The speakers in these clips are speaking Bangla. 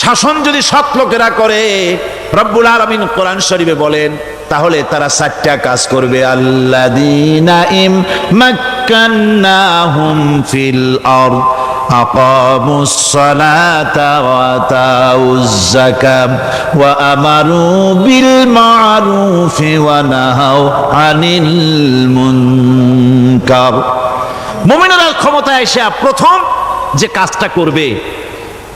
শাসন যদি সৎ লোকেরা করে রব্বুল আলমিন কোরআন শরীফে বলেন তাহলে তারা চারটা কাজ করবে আল্লাদিনা ইম মাক্কান্নাহুম ফিল আরদ أقاموا الصلاة وآتوا الزكاة وأمروا بالمعروف ونهوا عن المنكر মুমিনেরা ক্ষমতা এসে প্রথম যে কাজটা করবে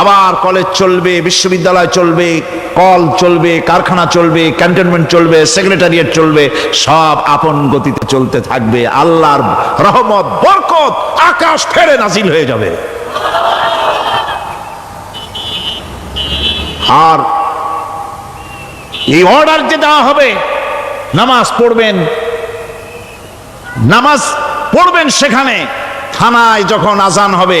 আবার কলেজ চলবে, বিশ্ববিদ্যালয় চলবে কল চলবে, কারখানা চলবে ক্যান্টনমেন্ট চলবে সেক্রেটারিয়েট চলবে, সব আপন গতিতে চলতে থাকবে। আল্লাহর রহমত, বরকত, আকাশ ফেরে নাজিল হয়ে যাবে। আর এই অর্ডার যে দেওয়া হবে, নামাজ পড়বেন নামাজ পড়বেন সেখানে, থানায় যখন আজান হবে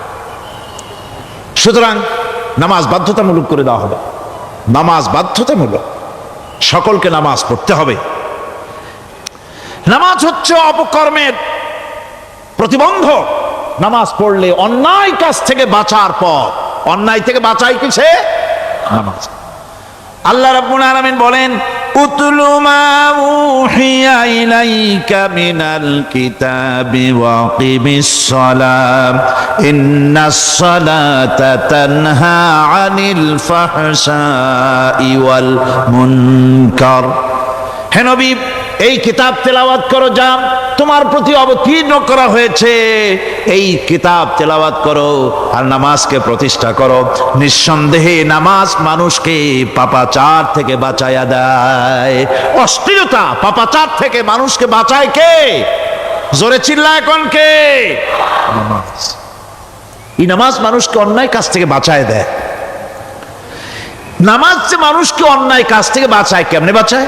সুতরাং নামাজ বাধ্যতামূলক করে দেওয়া হবে। নামাজ বাধ্যতামূলক। সকলকে নামাজ পড়তে হবে। নামাজ হচ্ছে অপকর্মের প্রতিবন্ধক নামাজ পড়লে অন্যায় কাজ থেকে বাঁচার পর অন্যায় থেকে বাঁচাই কিসে? নামাজ। আল্লাহ রাব্বুল আলামিন বলেন, উতলু মা উহিয়া ইলাইকা মিনাল কিতাবি ওয়া কিমিস সালাম ইন্নাস সালাতা তানহা আনিল ফাহশাই ওয়াল মুনকার। হে নবী এই কিতাব তেলাওয়াত করো, যা তোমার প্রতি অবতীর্ণ করা হয়েছে। এই কিতাব তেলাওয়াত করো আর নামাজকে প্রতিষ্ঠা করো। নিঃসন্দেহে নামাজ মানুষকে পাপাচার থেকে বাঁচায়া দেয়। অশ্লীলতা পাপাচার থেকে মানুষকে বাঁচায় কে? জোরে চিল্লা এখন কে? নামাজ। এই নামাজ মানুষকে অন্যায় কাজ থেকে বাঁচায় দেয়। নামাজ যে মানুষকে অন্যায় কাজ থেকে বাঁচায়, কেমনে বাঁচায়?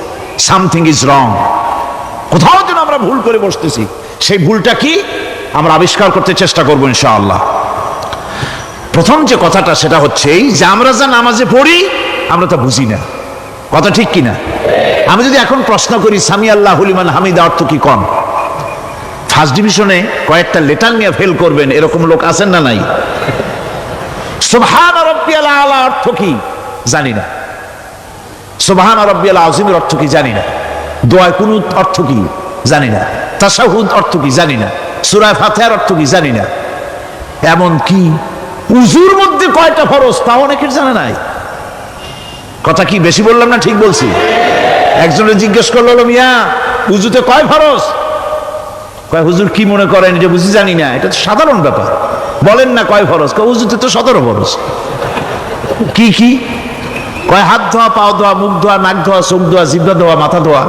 সামথিং ইজ রং কোথাও যেন আমরা ভুল করে বসতেছি। সেই ভুলটা কি? আমরা আবিষ্কার করতে চেষ্টা করব ইনশাআল্লাহ। প্রথম যে কথাটা, সেটা হচ্ছে এই যে আমরা যা নামাজে পড়ি, আমরা তা বুঝি না। কথা ঠিক কিনা? আমি যদি এখন প্রশ্ন করি, সামি আল্লাহ হুলিমান হামিদা অর্থ কি কন ফার্স্ট ডিভিশনে কয়েকটা লেটার নিয়ে ফেল করবেন, এরকম লোক আছেন না নাই? সুবহান অর্থ কি? জানি না। সুবহান রব্বিয়াল আজিমের অর্থ কি জানি না। দোয়া কুনুত অর্থ কি জানি না। তাসাহুদ অর্থ কি জানি না। সূরা ফাতিহার অর্থ কি জানি না। এমন কি উজুর মধ্যে কয়টা ফরজ তা অনেকের জানা নাই। কথা কি বেশি বললাম না ঠিক বলছি? একজনে জিজ্ঞেস করল মিয়া, উজুতে কয় ফরজ? কয়, হুজুর কি মনে করেন যে বুঝি জানি না, এটা তো সাধারণ ব্যাপার। বলেন না কয় ফরজ? কয়, উজুতে তো সতেরো ফরজ। কি কি? কয়, হাত ধোয়া, পাও ধোয়া, মুখ ধোয়া, নাক ধোয়া, চোখ ধোয়া জিব্বা ধোয়া, মাথা ধোয়া।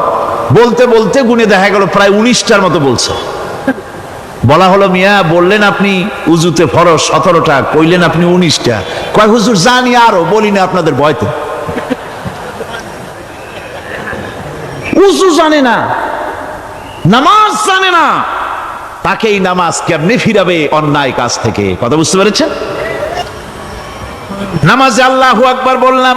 বলতে বলতে গুনে দেখা গেল প্রায় উনিশটার মতো বলছে। বলা হলো, মিয়া, বললেন আপনি উজুতে ফরস সতেরোটা, কইলেন আপনি উনিশটা। কয়, হুজুর, জানি আরও, বলি না আপনাদের ভয়তে। উজু জানে না, নামাজ জানে না তাকে এই নামাজ কেমনে ফিরাবে অন্যায় কাজ থেকে? কথা বুঝতে পেরেছেন? নামাজে আল্লাহ আকবার বললাম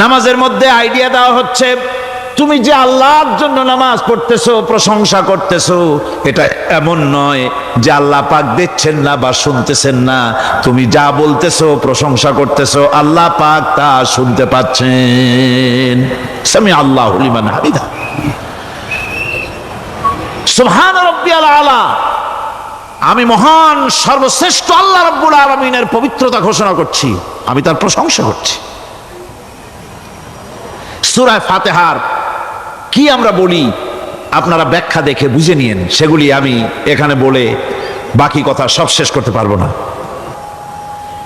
নামাজের মধ্যে আইডিয়া দেওয়া হচ্ছে, তুমি যে আল্লাহর জন্য নামাজ পড়তেছো, প্রশংসা করতেছো, এটা এমন নয় যে আল্লাহ পাক দেখছেন না বা শুনতেছেন না। তুমি যা বলতেছো, প্রশংসা করতেছো, আল্লাহ পাক তা শুনতে পাচ্ছেন। সামি আল্লাহ লিমান হামিদা। সুবহান রব্বিয়াল আলা। আমি মহান, সর্বশ্রেষ্ঠ আল্লাহ রব্বুল আলমিনের পবিত্রতা ঘোষণা করছি। আমি তার প্রশংসা করছি। সুরায় ফাতেহার কি আমরা বলি? আপনারা ব্যাখ্যা দেখে বুঝে নিয়েন। সেগুলি আমি এখানে বলে বাকি কথা সব শেষ করতে পারব না।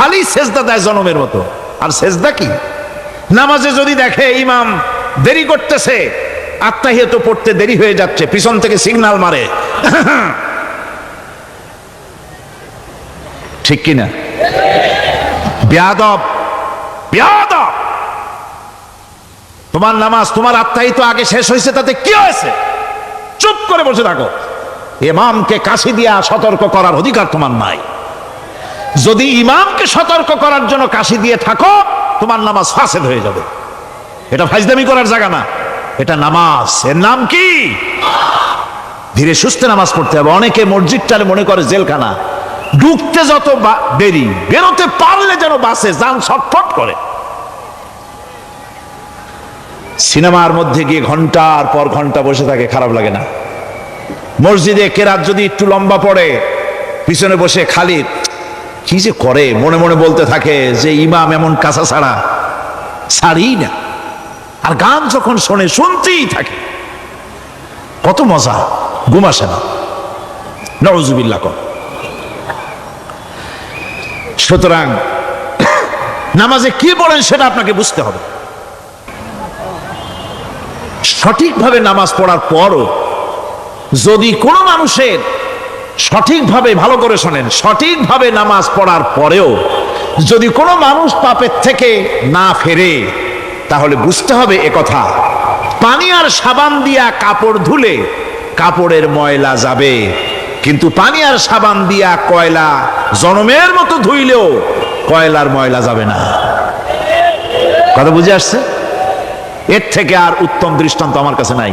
খালি সেজদা দেয় জনমের মতো। আর সেজদা কি? নামাজে যদি দেখে ইমাম দেরি করতেছে, আত্মাহিয়ত পড়তে দেরি হয়ে যাচ্ছে, পিছন থেকে সিগনাল মারে। ঠিক কিনা? বেয়াদব বেয়াদব! তোমার নামাজ, তোমার আত্মাহিত আগে শেষ হয়েছে, তাতে কি হয়েছে? চুপ করে বসে থাকো। ইমামকে কাশি দিয়া সতর্ক করার অধিকার তোমার নাই। যদি ইমামকে সতর্ক করার জন্য কাশি দিয়ে থাকো, তোমার নামাজ ফাসেদ হয়ে যাবে। এটা ফাইজদামি করার জায়গা না। এটা নামাজ। এর নাম কি? ধীরে সুস্থে নামাজ পড়তে হবে। অনেকে মসজিদটারে মনে করে জেলখানা। ঢুকতে যত দেরি, বেরোতে পারলে যেন বাসে যান ছটফট করে। সিনেমার মধ্যে গিয়ে ঘণ্টার পর ঘণ্টা বসে থাকে, খারাপ লাগে না। মসজিদে কেরাত যদি একটু লম্বা পড়ে, পিছনে বসে খালি কি যে করে? মনে মনে বলতে থাকে যে ইমাম এমন কাঁচা ছাড়া ছাড়ি না। আর গান যখন শোনে, শুনতেই থাকে। কত মজা, ঘুম আসে না। নজুবিল্লা কর। সুতরাং নামাজে কি বলেন সেটা আপনাকে বুঝতে হবে। সঠিকভাবে নামাজ পড়ার পরও যদি কোনো মানুষের সঠিকভাবে ভালো করে শোনেন, সঠিকভাবে নামাজ পড়ার পরেও যদি কোনো মানুষ পাপের থেকে না ফেরে, তাহলে বুঝতে হবে এ কথা। পানি আর সাবান দিয়া কাপড় ধুলে কাপড়ের ময়লা যাবে। কিন্তু পানি আর সাবান দিয়া কয়লা জনমের মতো ধুইলেও কয়লার ময়লা যাবে না। কথা বুঝে আসছে? এর থেকে আর উত্তম দৃষ্টান্ত আমার কাছে নাই।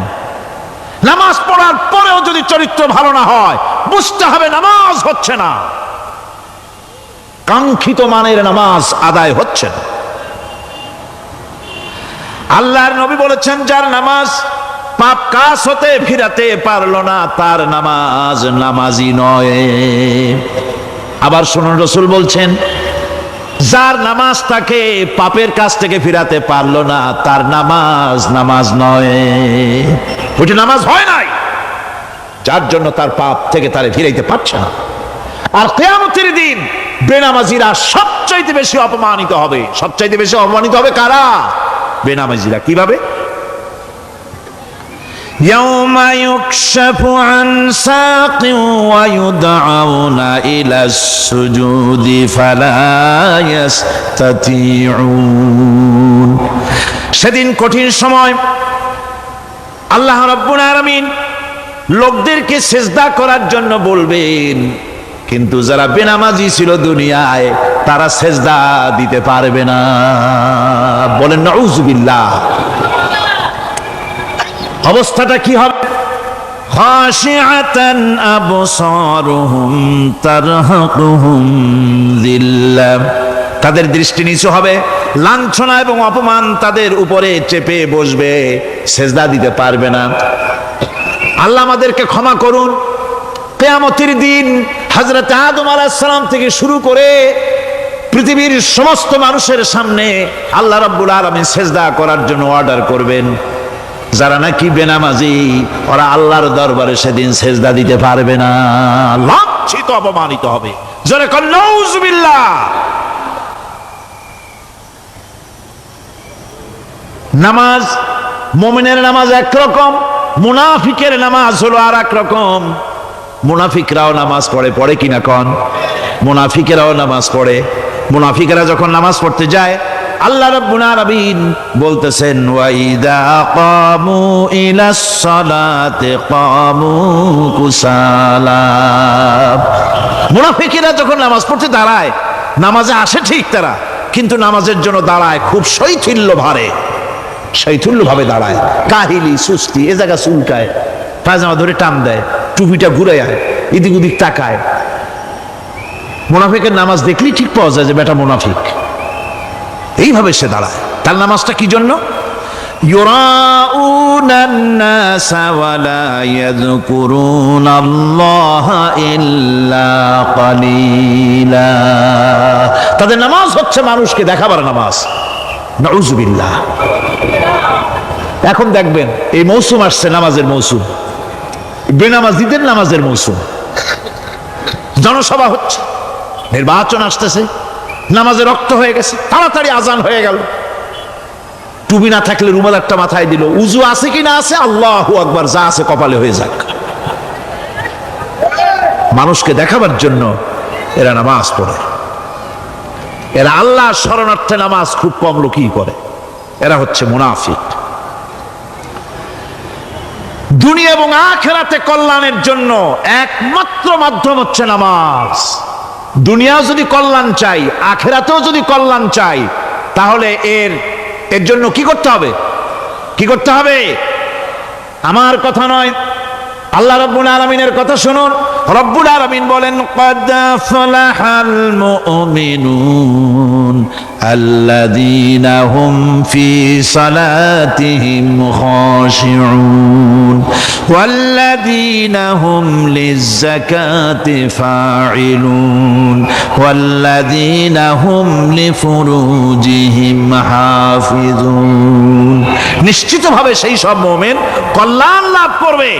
নামাজ পড়ার পরেও যদি চরিত্র ভালো না হয় বুঝতে হবে নামাজ হচ্ছে না। কাঙ্ক্ষিত মানের নামাজ আদায় হচ্ছে না। আল্লাহর নবী বলেছেন, যার নামাজ পাপ কাজ হতে ফিরাতে পারল না, তার নামাজ নামাজি নয়। আবার শুনুন, রসুল বলছেন, যার নামাজ তাকে পাপের কাছ থেকে ফিরাতে পারল না, তার নামাজ নামাজ নয়। ওইটা নামাজ হয় নাই। যার জন্য তার পাপ থেকে তারে ফিরাইতে পারছে না আর কেয়ামতের দিন বেনামাজিরা সবচাইতে বেশি অপমানিত হবে সবচাইতে বেশি অপমানিত হবে কারা বেনামাজিরা কিভাবে يوم يكشف عن ساق ويدعون إلى السجود فلا يستطيعون সেদিন কঠিন সময় আল্লাহ রব্বুল আলামিন লোকদেরকে সেজদা করার জন্য বলবেন, কিন্তু যারা বেনামাজি ছিল দুনিয়ায়, তারা সেজদা দিতে পারবে না। বলেন নজুবিল্লাহ অবস্থাটা কি হবে? খাশিআতান আবসারুহুম তারহাকুহুম জিল্লা। তাদের দৃষ্টি নিচু হবে, লাঞ্ছনা এবং অপমান তাদের উপরে চেপে বসবে, সেজদা দিতে পারবে না। আল্লাহ আমাদেরকে ক্ষমা করুন। কেয়ামতির দিন হজরত আদম আলাহিসাল্লাম থেকে শুরু করে পৃথিবীর সমস্ত মানুষের সামনে আল্লাহ রাব্বুল আলামিন সেজদা করার জন্য অর্ডার করবেন। যারা নাকি বেনামাজি, ওরা আল্লাহর দরবারে সেদিন সেজদা দিতে পারবে না। লাঞ্ছিত, অপমানিত হবে। নামাজ, মোমিনের নামাজ একরকম মুনাফিকের নামাজ হলো আর এক রকম। মুনাফিকরাও নামাজ পড়ে পড়ে কিনা কন? মুনাফিকেরাও নামাজ পড়ে। মুনাফিকেরা যখন নামাজ পড়তে যায়, আল্লাহ রাব্বুল বলতেছেন, ওয়াইদা মুনাফিকেরা যখন নামাজ পড়তে দাঁড়ায়, নামাজে আসে ঠিক তারা, কিন্তু নামাজের জন্য দাঁড়ায় খুব শৈথিল্য ভারে। শৈথুল্যভাবে দাঁড়ায়। কাহিলি সুস্তি এ জায়গা চুলকায়, পায়জামা ধরে টান দেয়, টুপিটা ঘুরে আয় এদিক ওদিক তাকায়। মোনাফিকের নামাজ দেখলেই ঠিক পাওয়া যায় যে বেটা মোনাফিক। এইভাবে সে দাঁড়ায়। তার নামাজটা কি জন্য? তাদের নামাজ হচ্ছে মানুষকে দেখাবার নামাজ। নজুবিল্লাহ এখন দেখবেন, এই মৌসুম আসছে নামাজের মৌসুম। বেনামাজিদের নামাজের মৌসুম। জনসভা হচ্ছে, নির্বাচন আসতেছে, নামাজে রক্ত হয়ে গেছে, তাড়াতাড়ি আজান হয়ে গেল। টুবি না থাকলে রুমাল একটা মাথায় দিল, উজু আছে কি না আছে, আল্লাহ আকবার, যা আছে কপালে হয়ে যাক। মানুষকে দেখাবার জন্য এরা নামাজ পড়ে। এরা আল্লাহ শরণার্থে নামাজ খুব কম লোকই করে। এরা হচ্ছে মুনাফিক। দুনিয়া এবং আখেরাতে কল্যাণের জন্য একমাত্র মাধ্যম হচ্ছে নামাজ। দুনিয়া যদি কল্যাণ চাই, আখেরাতেও যদি কল্যাণ চাই, তাহলে এর এর জন্য কি করতে হবে? কি করতে হবে? আমার কথা নয় আল্লাহ রব্বুল আলমিনের কথা শুনুন। রব্বুল আলমিন বলেন কদাফলাহাল মুমিনুন আল্লাযীনা হুম ফি সালাতিহিম খাশিউন। ওয়াল্লাযীনা হুম লিযাকাতি ফাঈলুন। ওয়াল্লাযীনা হুম লিফুরুজিহিম হাফিজুন। নিশ্চিতভাবে সেই সব মুমিন কল্যাণ লাভ করবে।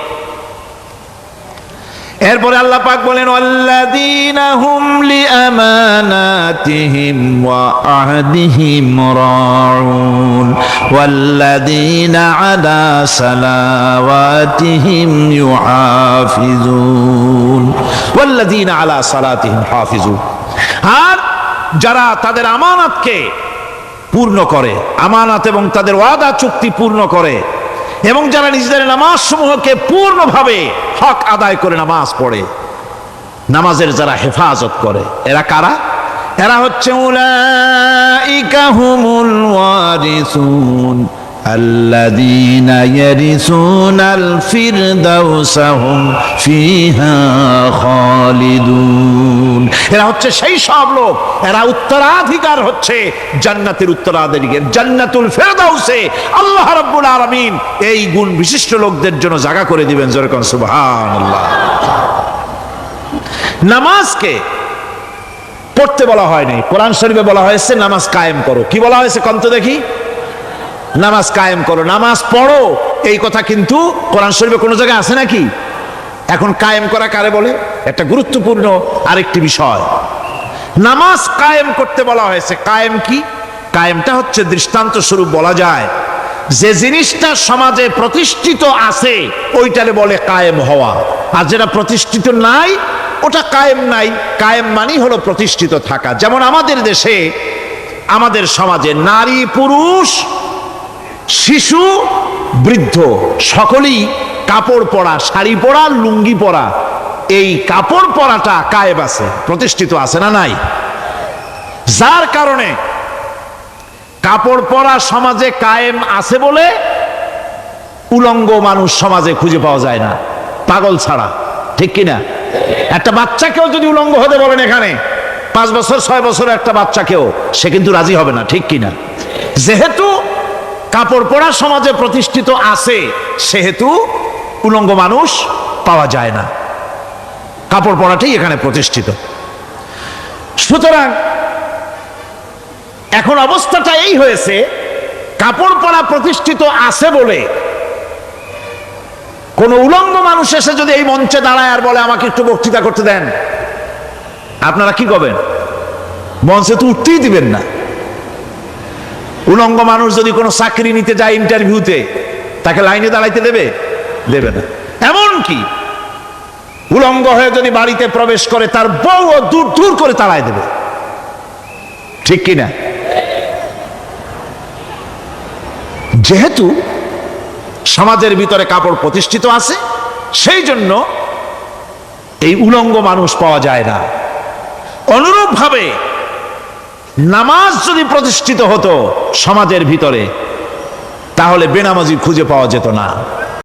এরপরে আল্লাহ পাক বলেন, আল্লাযীনা হুম লিআমানাতিহিম ওয়া আহদিহিম রাউন। ওয়াল্লাযীনা আলা সালাওয়াতিহিম ইউহাফিজুন। ওয়াল্লাযীনা আলা সালাতিহিম হাফিজুন। আর যারা তাদের আমানতকে পূর্ণ করে, আমানত এবং তাদের ওয়াদা চুক্তি পূর্ণ করে, এবং যারা নিজেদের নামাজসমূহকে পূর্ণভাবে হক আদায় করে নামাজ পড়ে। নামাজের যারা হেফাজত করে, এরা কারা? এরা হচ্ছে উলা ইকাহুমুল ওয়ারিসুন। الذين يرثون الفردوس هم فيها خالدون এরা হচ্ছে সেই সব লোক এরা উত্তরাধিকার হচ্ছে জান্নাতের উত্তরাধিকার জান্নাতুল ফেরদাউসে আল্লাহ রাব্বুল আলামিন এই গুণ বিশিষ্ট লোকদের জন্য জায়গা করে দিবেন যেরকম সুবহানাল্লাহ নামাজকে পড়তে বলা হয়নি কোরআন শরীফে বলা হয়েছে নামাজ কায়েম করো কি বলা হয়েছে কন্ত দেখি নামাজ কায়েম করো, নামাজ পড়ো। এই কথা কিন্তু কোরআন শরীফে কোনো জায়গায় আছে নাকি? এখন কায়েম করা কারে বলে? একটা গুরুত্বপূর্ণ আরেকটি বিষয়। নামাজ কায়েম করতে বলা হয়েছে। কায়েম কি? কায়েমটা হচ্ছে দৃষ্টান্ত স্বরূপ বলা যায়। যে জিনিসটা সমাজে প্রতিষ্ঠিত আছে, ওইটারে বলে কায়েম হওয়া। আর যেটা প্রতিষ্ঠিত নাই, ওটা কায়েম নাই। কায়েম মানেই হলো প্রতিষ্ঠিত থাকা। যেমন আমাদের দেশে, আমাদের সমাজে নারী পুরুষ শিশু, বৃদ্ধ, সকলেই কাপড় পরা, শাড়ি পরা, লুঙ্গি পরা। এই কাপড় পরাটা কায়েব আছে, প্রতিষ্ঠিত আছে না নাই? যার কারণে কাপড় পরা সমাজে কায়েম আছে বলে উলঙ্গ মানুষ সমাজে খুঁজে পাওয়া যায় না, পাগল ছাড়া, ঠিক কিনা? একটা বাচ্চাকেও যদি উলঙ্গ হতে বলেন এখানে, পাঁচ বছর, ছয় বছর একটা বাচ্চাকেও সে কিন্তু রাজি হবে না, ঠিক কিনা? যেহেতু কাপড় পরা সমাজে প্রতিষ্ঠিত আছে, সেহেতু উলঙ্গ মানুষ পাওয়া যায় না। কাপড় পরাটাই এখানে প্রতিষ্ঠিত। সুতরাং এখন অবস্থাটা এই হয়েছে, কাপড় পরা প্রতিষ্ঠিত আছে বলে কোন উলঙ্গ মানুষ এসে যদি এই মঞ্চে দাঁড়ায় আর বলে, আমাকে একটু বক্তৃতা করতে দেন। আপনারা কি করবেন? মঞ্চে তো উঠতেই দিবেন না। উলঙ্গ মানুষ যদি কোনো চাকরি নিতে যায় ইন্টারভিউতে তাকে লাইনে দাঁড়াইতে দেবে? দেবে না। এমন কি উলঙ্গ হয়ে যদি বাড়িতে প্রবেশ করে, তার বউ দূর দূর করে তাড়ায় দেবে। ঠিক কিনা? যেহেতু সমাজের ভিতরে কাপড় প্রতিষ্ঠিত আছে, সেই জন্য এই উলঙ্গ মানুষ পাওয়া যায় না। অনুরূপভাবে নামাজ যদি প্রতিষ্ঠিত হতো সমাজের ভিতরে তাহলে বেনামাজি খুঁজে পাওয়া যেত না।